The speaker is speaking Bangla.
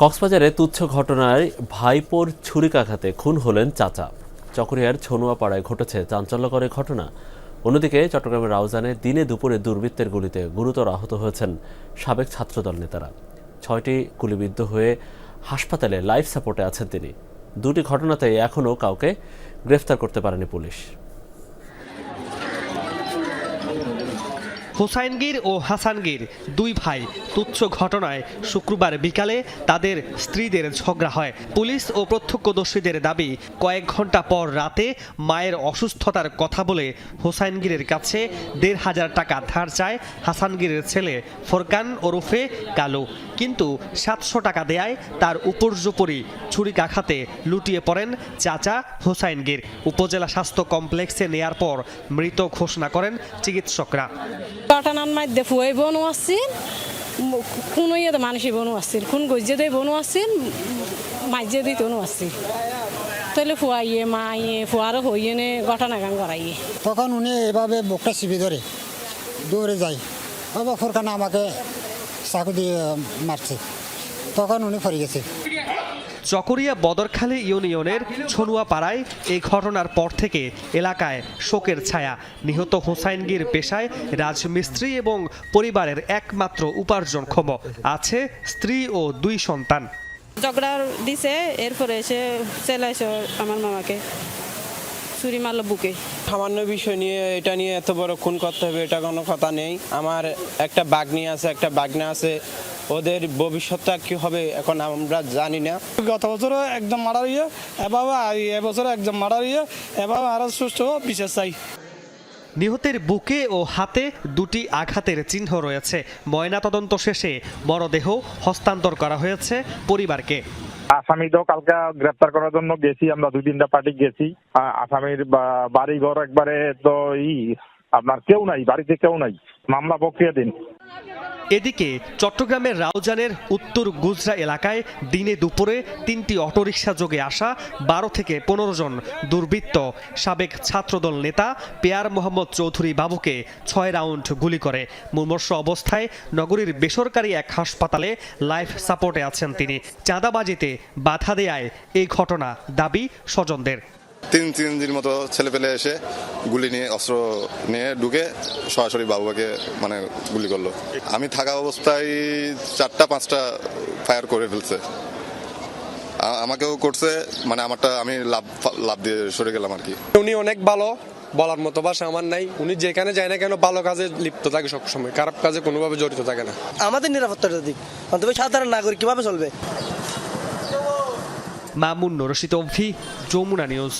কক্সবাজারে তুচ্ছ ঘটনায় ভাইপোর ছুরিকাঘাতে খুন হলেন চাচা। চকরিয়ার ছনুয়াপাড়ায় ঘটেছে চাঞ্চল্যকর ঘটনা। অন্যদিকে চট্টগ্রামের রাউজানে দিনে দুপুরে দুর্বৃত্তের গুলিতে গুরুতর আহত হয়েছেন সাবেক ছাত্রদল নেতারা। ছয়টি গুলিবিদ্ধ হয়ে হাসপাতালে লাইফ সাপোর্টে আছেন তিনি। দুটি ঘটনাতেই এখনও কাউকে গ্রেফতার করতে পারেনি পুলিশ। হুসাইনগির ও হাসানগির দুই ভাই তুচ্ছ ঘটনায় শুক্রবার বিকালে তাদের স্ত্রীদের ঝগড়া হয়। পুলিশ ও প্রত্যক্ষদর্শীদের দাবি, কয়েক ঘণ্টা পর রাতে মায়ের অসুস্থতার কথা বলে হুসাইনগিরের কাছে দেড় হাজার টাকা ধার চায় হাসানগিরের ছেলে ফোরকান ওরফে কালু। কিন্তু সাতশো টাকা দেয়ায় তার উপর্যুপরি ছুরিকাঘাতে লুটিয়ে পড়েন চাচা হুসাইনগির। উপজেলা স্বাস্থ্য কমপ্লেক্সে নেয়ার পর মৃত ঘোষণা করেন চিকিৎসকরা। ঘটনার মধ্যে ফুয়াই বনু আসছিল কোন ইয়ে মানুষই বনু আসছিল কোন গজ্জে দিয়ে বনু আসছিল মাঝে দিয়ে তনু আসছিল তাহলে ফুয়াইয়ে মা ইয়ে ফুয়ারও হইয়ে নে ঘটনা গান করাইয়ে। তখন উনি এভাবে বুকটা চিপি ধরে দৌড়ে যায়। বাবা ফোরকানা আমাকে চাকু দিয়ে মারছে। তখন উনি ফরে গেছে। চকরিয়া বদরখালী ইউনিয়নের ছনুয়া পাড়ায় এই ঘটনার পর থেকে এলাকায় শোকের ছায়া। নিহত হোসাইনগির পেশায় রাজমিস্ত্রি এবং পরিবারের একমাত্র উপার্জনক্ষম আছে স্ত্রী ও দুই সন্তান। ঝগড়া দিছে, এরপরে এসে চেলাইছে আমার মামাকে। চুরি মারলো বুকে। সামান্য বিষয় নিয়ে এটা নিয়ে এত বড় খুন করতে হবে এটা কোনো কথা নেই। আমার একটা বাগনি আছে একটা বাগনা আছে। ওদের ভবিষ্যৎটা কি হবে এখন আমরা জানি না। গত বছর একদম মারা ইয়ে এভাবে এবছর একদম মারা ইয়ে এভাবে আরও সুস্থ বিশেষ চাই। নিহতের বুকে ও হাতে দুটি আঘাতের চিহ্ন রয়েছে। ময়নাতদন্ত শেষে মরদেহ হস্তান্তর করা হয়েছে পরিবারকে। আসামি তো কালকে গ্রেপ্তার করার জন্য গেছি, আমরা দুই তিনটা পার্টি গেছি। আসামির বাড়ি ঘর একবারে তো ই আপনার কেউ নাই, বাড়িতে কেউ নাই। মামলা প্রক্রিয়া দিন এদিকে চট্টগ্রামের রাউজানের উত্তর গুজরা এলাকায় দিনে দুপুরে তিনটি অটোরিকশা যোগে আসা বারো থেকে পনেরো জন দুর্বৃত্ত। সাবেক ছাত্রদল নেতা পেয়ার মোহাম্মদ চৌধুরী বাবুকে ছয় রাউন্ড গুলি করে। মুমর্ষ অবস্থায় নগরীর বেসরকারি এক হাসপাতালে লাইফ সাপোর্টে আছেন তিনি। চাঁদাবাজিতে বাধা দেয়ায় এই ঘটনা দাবি স্বজনদের। তিন তিন দিন মতো ছেলে পেলে এসে গুলি নিয়ে অস্ত্র নিয়ে ঢুকে সরাসরি বাবুকে মানে গুলি করল। আমি থাকা অবস্থায় চারটা পাঁচটা ফায়ার করে ফেলছে। আমাকেও করছে মানে আমারটা আমি লাভ লাভ দিয়ে সরে গেলাম আর কি। উনি অনেক ভালো বলার মতো ভাষা আমার নাই। উনি যেখানে যায় না কেন ভালো কাজে লিপ্ত থাকে সবসময় খারাপ কাজে কোনোভাবে জড়িত থাকে না। আমাদের নিরাপত্তার দিক। অন্তত সাধারণ নাগরিক কীভাবে চলবে? মামুন নরসিত অভি যমুনা নিউজ।